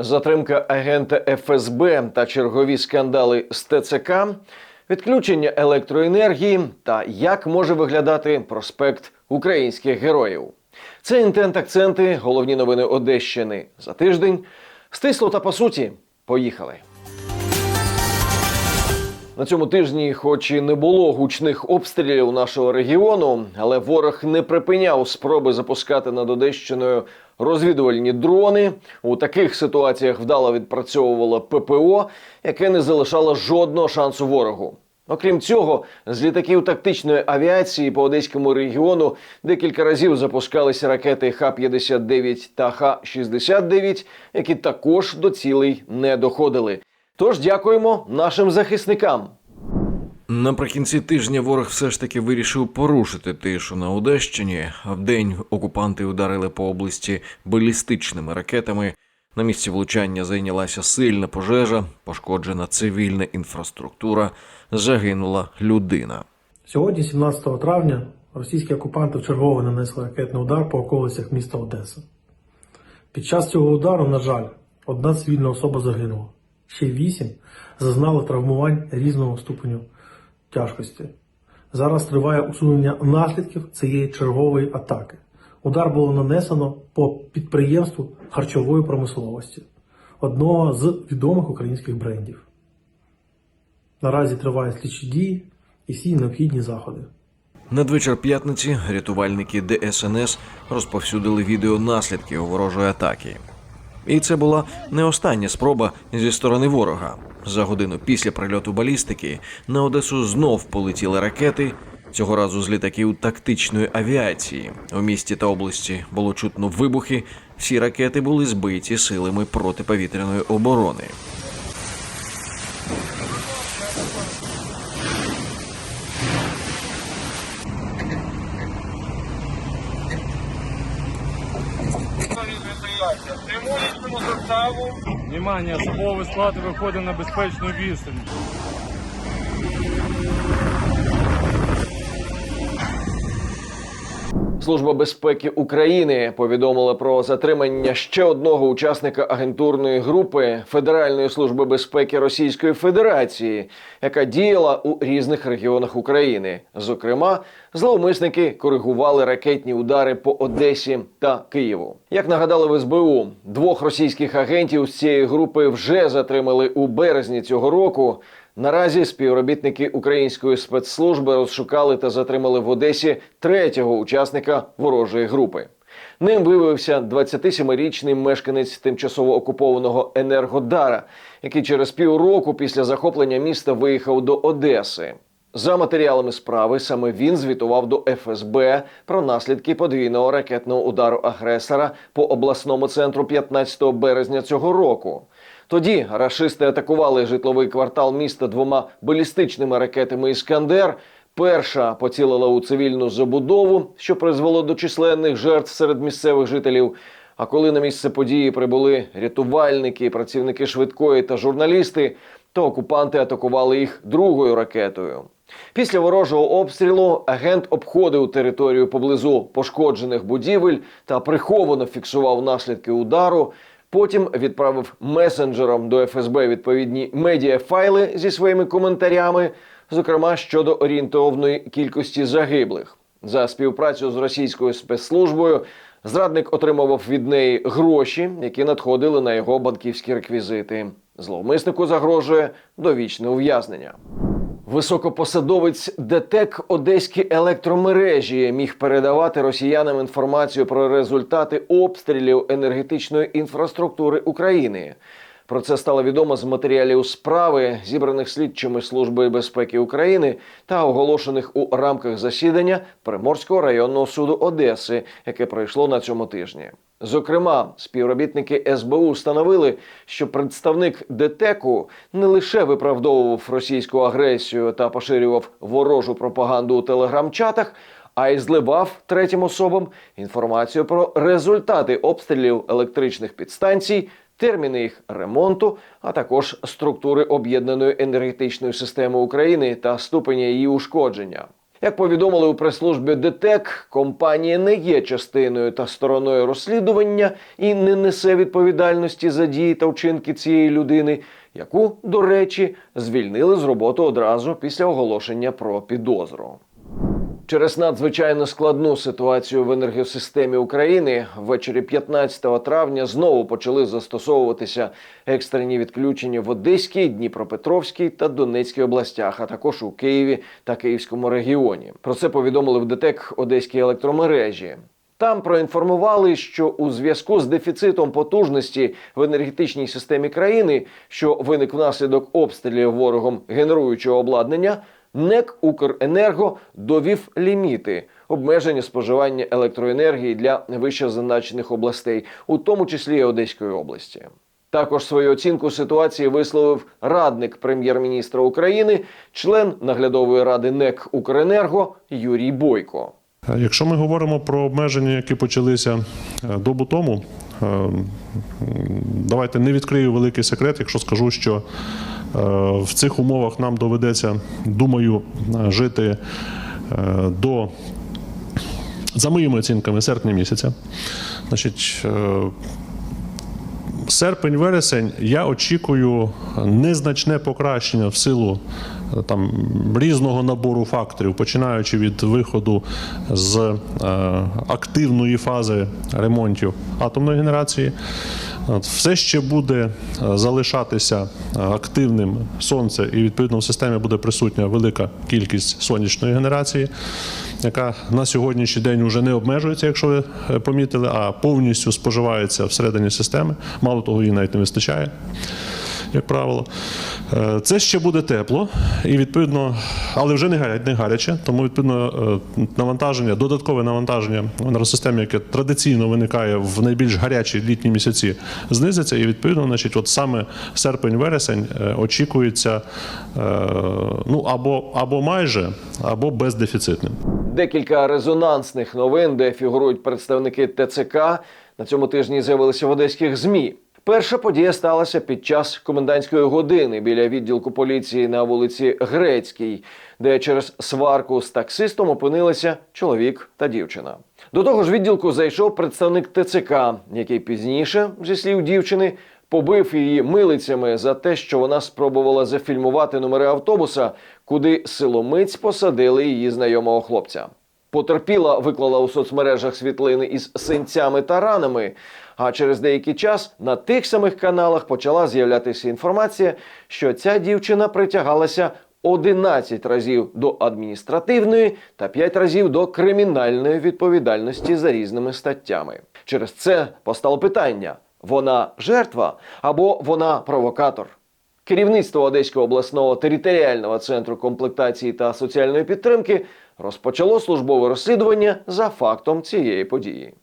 Затримка агента ФСБ та чергові скандали з ТЦК, відключення електроенергії та як може виглядати проспект українських героїв. Це інтент акценти, головні новини Одещини за тиждень. Стисло та по суті, поїхали. На цьому тижні, хоч і не було гучних обстрілів нашого регіону, але ворог не припиняв спроби запускати над Одещиною розвідувальні дрони. У таких ситуаціях вдало відпрацьовувало ППО, яке не залишало жодного шансу ворогу. Окрім цього, з літаків тактичної авіації по одеському регіону декілька разів запускалися ракети Х-59 та Х-69, які також до цілей не доходили. Тож дякуємо нашим захисникам. Наприкінці тижня ворог все ж таки вирішив порушити тишу на Одещині. Вдень окупанти ударили по області балістичними ракетами. На місці влучання зайнялася сильна пожежа, пошкоджена цивільна інфраструктура, загинула людина. Сьогодні, 17 травня, російські окупанти вчергово нанесли ракетний удар по околицях міста Одеса. Під час цього удару, на жаль, одна цивільна особа загинула. Ще вісім зазнали травмувань різного ступеню тяжкості. Зараз триває усунення наслідків цієї чергової атаки. Удар було нанесено по підприємству харчової промисловості, одного з відомих українських брендів. Наразі тривають слідчі дії і всі необхідні заходи. Надвечір п'ятниці рятувальники ДСНС розповсюдили відео наслідків ворожої атаки. І це була не остання спроба зі сторони ворога. За годину після прильоту балістики на Одесу знов полетіли ракети. Цього разу з літаків тактичної авіації. У місті та області було чутно вибухи. Всі ракети були збиті силами протиповітряної оборони. Составу. Внимание, особовий склад виходить на безпечну відстань. Служба безпеки України повідомила про затримання ще одного учасника агентурної групи Федеральної служби безпеки Російської Федерації, яка діяла у різних регіонах України. Зокрема, зловмисники коригували ракетні удари по Одесі та Києву. Як нагадали в СБУ, двох російських агентів з цієї групи вже затримали у березні цього року. Наразі співробітники української спецслужби розшукали та затримали в Одесі третього учасника ворожої групи. Ним виявився 27-річний мешканець тимчасово окупованого Енергодара, який через півроку після захоплення міста виїхав до Одеси. За матеріалами справи саме він звітував до ФСБ про наслідки подвійного ракетного удару агресора по обласному центру 15 березня цього року. Тоді рашисти атакували житловий квартал міста двома балістичними ракетами Іскандер. Перша поцілила у цивільну забудову, що призвело до численних жертв серед місцевих жителів. А коли на місце події прибули рятувальники, працівники швидкої та журналісти, то окупанти атакували їх другою ракетою. Після ворожого обстрілу агент обходив територію поблизу пошкоджених будівель та приховано фіксував наслідки удару. Потім відправив месенджерам до ФСБ відповідні медіафайли зі своїми коментарями, зокрема щодо орієнтовної кількості загиблих. За співпрацю з російською спецслужбою зрадник отримував від неї гроші, які надходили на його банківські реквізити. Зловмиснику загрожує довічне ув'язнення. Високопосадовець ДТЕК Одеські електромережі міг передавати росіянам інформацію про результати обстрілів енергетичної інфраструктури України. Про це стало відомо з матеріалів справи, зібраних слідчими Служби безпеки України та оголошених у рамках засідання Приморського районного суду Одеси, яке пройшло на цьому тижні. Зокрема, співробітники СБУ встановили, що представник ДТЕКу не лише виправдовував російську агресію та поширював ворожу пропаганду у телеграм-чатах, а й зливав третім особам інформацію про результати обстрілів електричних підстанцій, терміни їх ремонту, а також структури об'єднаної енергетичної системи України та ступеня її ушкодження. Як повідомили у прес-службі ДТЕК, компанія не є частиною та стороною розслідування і не несе відповідальності за дії та вчинки цієї людини, яку, до речі, звільнили з роботи одразу після оголошення про підозру. Через надзвичайно складну ситуацію в енергосистемі України ввечері 15 травня знову почали застосовуватися екстрені відключення в Одеській, Дніпропетровській та Донецькій областях, а також у Києві та Київському регіоні. Про це повідомили в ДТЕК Одеській електромережі. Там проінформували, що у зв'язку з дефіцитом потужності в енергетичній системі країни, що виник внаслідок обстрілів ворогом генеруючого обладнання, НЕК Укренерго довів ліміти обмеження споживання електроенергії для вищезазначених областей, у тому числі і Одеської області. Також свою оцінку ситуації висловив радник прем'єр-міністра України, член наглядової ради НЕК Укренерго Юрій Бойко. Якщо ми говоримо про обмеження, які почалися е, добу тому, е, давайте не відкрию великий секрет, якщо скажу, що в цих умовах нам доведеться, думаю, е, жити е, до, за моїми оцінками, серпня місяця. Значить, е, серпень-вересень я очікую незначне покращення в силу е, там різного набору факторів, починаючи від виходу з е, активної фази ремонтів атомної генерації. Все ще буде е, залишатися е, активним сонце, і відповідно в системі буде присутня велика кількість сонячної генерації, яка на сьогоднішній день вже не обмежується, якщо ви помітили, а повністю споживається всередині системи. Мало того, її навіть не вистачає. Як правило, Е, це ще буде тепло, і відповідно, але вже не гаряче, не гаряче. Тому відповідно е, навантаження, додаткове навантаження в енергосистемі, яке традиційно виникає в найбільш гарячі літні місяці, знизиться. І відповідно, значить, от саме серпень-вересень е, очікується ну або, або майже, або бездефіцитним. Декілька резонансних новин, де фігурують представники ТЦК, на цьому тижні з'явилися в одеських ЗМІ. Перша подія сталася під час комендантської години біля відділку поліції на вулиці Грецькій, де через сварку з таксистом опинилися чоловік та дівчина. До того ж, відділку зайшов представник ТЦК, який пізніше, зі слів дівчини, побив її милицями за те, що вона спробувала зафільмувати номери автобуса, куди силомиць посадили її знайомого хлопця. Потерпіла виклала у соцмережах світлини із синцями та ранами. А через деякий час на тих самих каналах почала з'являтися інформація, що ця дівчина притягалася 11 разів до адміністративної та 5 разів до кримінальної відповідальності за різними статтями. Через це постало питання: вона жертва або вона провокатор? Керівництво Одеського обласного територіального центру комплектації та соціальної підтримки розпочало службове розслідування за фактом цієї події.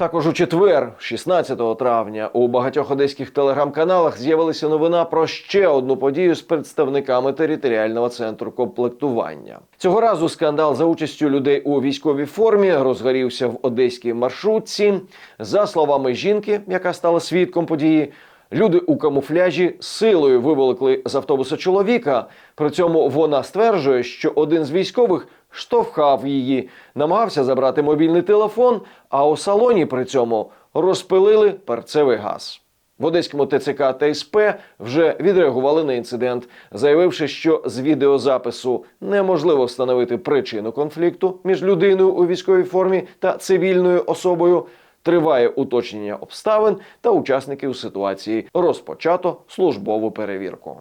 Також у четвер, 16 травня, у багатьох одеських телеграм-каналах з'явилася новина про ще одну подію з представниками територіального центру комплектування. Цього разу скандал за участю людей у військовій формі розгорівся в одеській маршрутці. За словами жінки, яка стала свідком події, Люди у камуфляжі силою виволокли з автобуса чоловіка. При цьому вона стверджує, що один з військових штовхав її, намагався забрати мобільний телефон, а у салоні при цьому розпилили перцевий газ. В Одеському ТЦК та СП вже відреагували на інцидент, заявивши, що з відеозапису неможливо встановити причину конфлікту між людиною у військовій формі та цивільною особою. Триває уточнення обставин та учасників ситуації. Розпочато службову перевірку.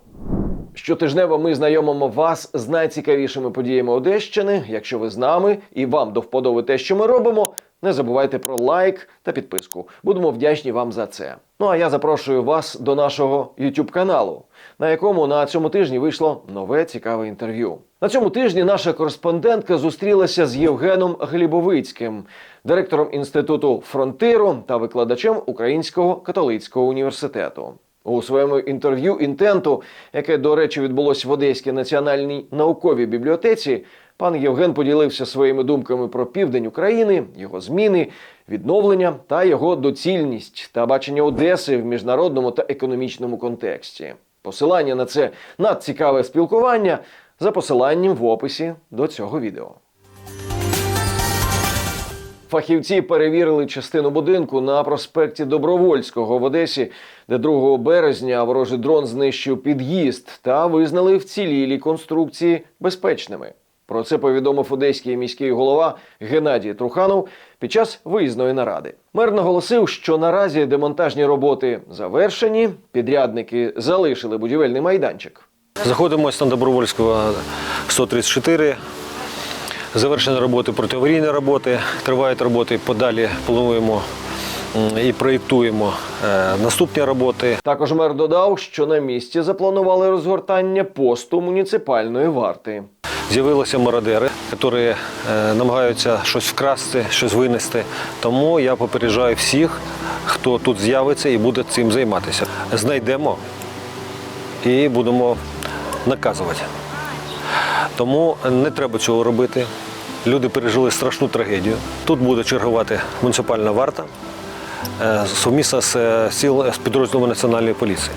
Щотижнево ми знайомимо вас з найцікавішими подіями Одещини. Якщо ви з нами і вам до вподоби те, що ми робимо, не забувайте про лайк та підписку. Будемо вдячні вам за це. Ну а я запрошую вас до нашого YouTube каналу, на якому на цьому тижні вийшло нове цікаве інтерв'ю. На цьому тижні наша кореспондентка зустрілася з Євгеном Глібовицьким, директором інституту фронтиру та викладачем Українського католицького університету. У своєму інтерв'ю інтенту, яке, до речі, відбулось в Одеській національній науковій бібліотеці, пан Євген поділився своїми думками про південь України, його зміни, відновлення та його доцільність та бачення Одеси в міжнародному та економічному контексті. Посилання на це надцікаве спілкування за посиланням в описі до цього відео. Фахівці перевірили частину будинку на проспекті Добровольського в Одесі, де 2 березня ворожий дрон знищив під'їзд та визнали вцілілі конструкції безпечними. Про це повідомив одеський міський голова Геннадій Труханов під час виїзної наради. Мер наголосив, що наразі демонтажні роботи завершені, підрядники залишили будівельний майданчик. Знаходимося на Добровольського 134. Завершені роботи протиаварійні роботи, тривають роботи. Подалі плануємо і проєктуємо е, наступні роботи. Також мер додав, що на місці запланували розгортання посту муніципальної варти. З'явилися мародери, які е, намагаються щось вкрасти, щось винести. Тому я попереджаю всіх, хто тут з'явиться і буде цим займатися. Знайдемо і будемо наказувати. Тому не треба цього робити. Люди пережили страшну трагедію. Тут буде чергувати муніципальна варта е, сумісно з, е, сіл з підрозділами національної поліції.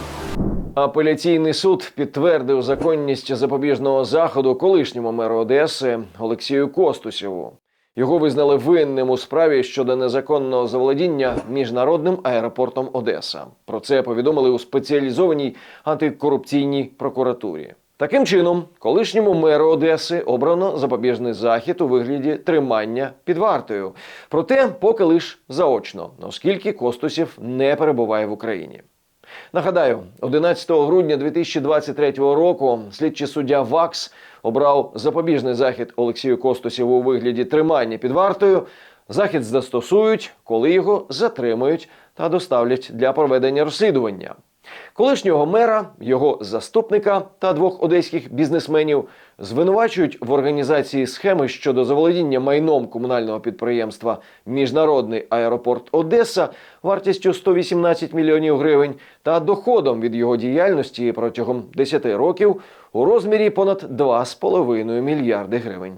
Апеляційний суд підтвердив законність запобіжного заходу колишньому меру Одеси Олексію Костусєву. Його визнали винним у справі щодо незаконного заволодіння міжнародним аеропортом Одеса. Про це повідомили у спеціалізованій антикорупційній прокуратурі. Таким чином, колишньому меру Одеси обрано запобіжний захід у вигляді тримання під вартою. Проте поки лиш заочно, оскільки Костусів не перебуває в Україні. Нагадаю, 11 грудня 2023 року слідчий суддя ВАКС обрав запобіжний захід Олексію Костусєву у вигляді тримання під вартою. Захід застосують, коли його затримають та доставлять для проведення розслідування. Колишнього мера, його заступника та двох одеських бізнесменів звинувачують в організації схеми щодо заволодіння майном комунального підприємства Міжнародний аеропорт Одеса вартістю 118 мільйонів гривень та доходом від його діяльності протягом 10 років у розмірі понад 2,5 мільярди гривень.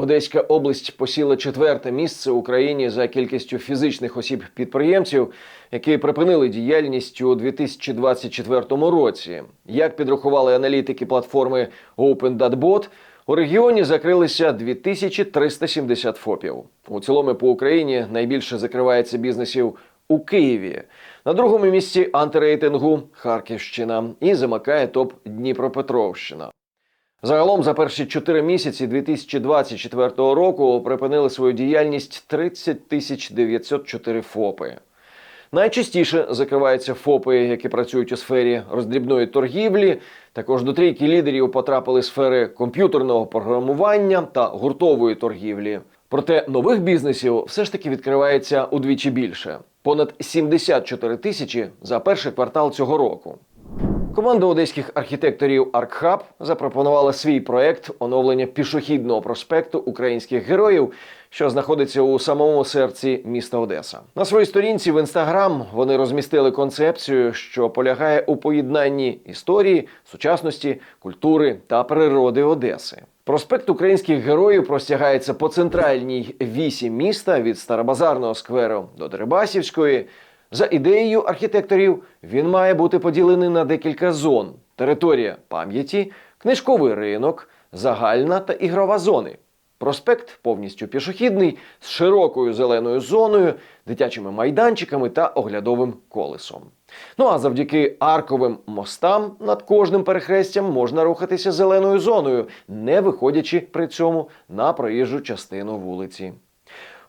Одеська область посіла четверте місце Україні за кількістю фізичних осіб-підприємців, які припинили діяльність у 2024 році. Як підрахували аналітики платформи OpenDatBot, у регіоні закрилися 2370 ФОПів. У цілому по Україні найбільше закривається бізнесів у Києві. На другому місці антирейтингу Харківщина і замикає топ Дніпропетровщина. Загалом за перші чотири місяці 2024 року припинили свою діяльність 30 тисяч 904 ФОПи. Найчастіше закриваються ФОПи, які працюють у сфері роздрібної торгівлі. Також до трійки лідерів потрапили сфери комп'ютерного програмування та гуртової торгівлі. Проте нових бізнесів все ж таки відкривається удвічі більше понад 74 тисячі за перший квартал цього року. Команда одеських архітекторів Аркхаб запропонувала свій проект оновлення пішохідного проспекту українських героїв, що знаходиться у самому серці міста Одеса. На своїй сторінці в інстаграм вони розмістили концепцію, що полягає у поєднанні історії, сучасності, культури та природи Одеси. Проспект українських героїв простягається по центральній вісі міста від Старобазарного скверу до Дерибасівської. За ідеєю архітекторів, він має бути поділений на декілька зон: територія пам'яті, книжковий ринок, загальна та ігрова зони. Проспект повністю пішохідний з широкою зеленою зоною, дитячими майданчиками та оглядовим колесом. Ну а завдяки арковим мостам над кожним перехрестям можна рухатися зеленою зоною, не виходячи при цьому на проїжджу частину вулиці.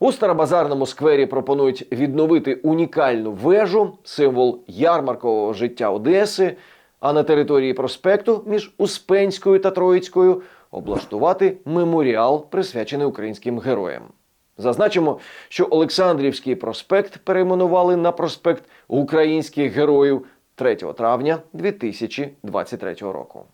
У старобазарному сквері пропонують відновити унікальну вежу, символ ярмаркового життя Одеси, а на території проспекту між Успенською та Троїцькою облаштувати меморіал, присвячений українським героям. Зазначимо, що Олександрівський проспект перейменували на проспект українських героїв 3 травня 2023 року.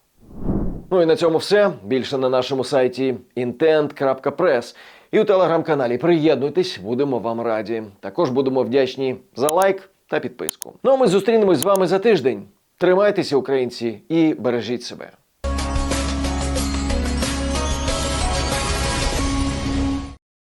Ну і на цьому все. Більше на нашому сайті intent.press і у телеграм-каналі. Приєднуйтесь, будемо вам раді. Також будемо вдячні за лайк та підписку. Ну а ми зустрінемось з вами за тиждень. Тримайтеся, українці, і бережіть себе.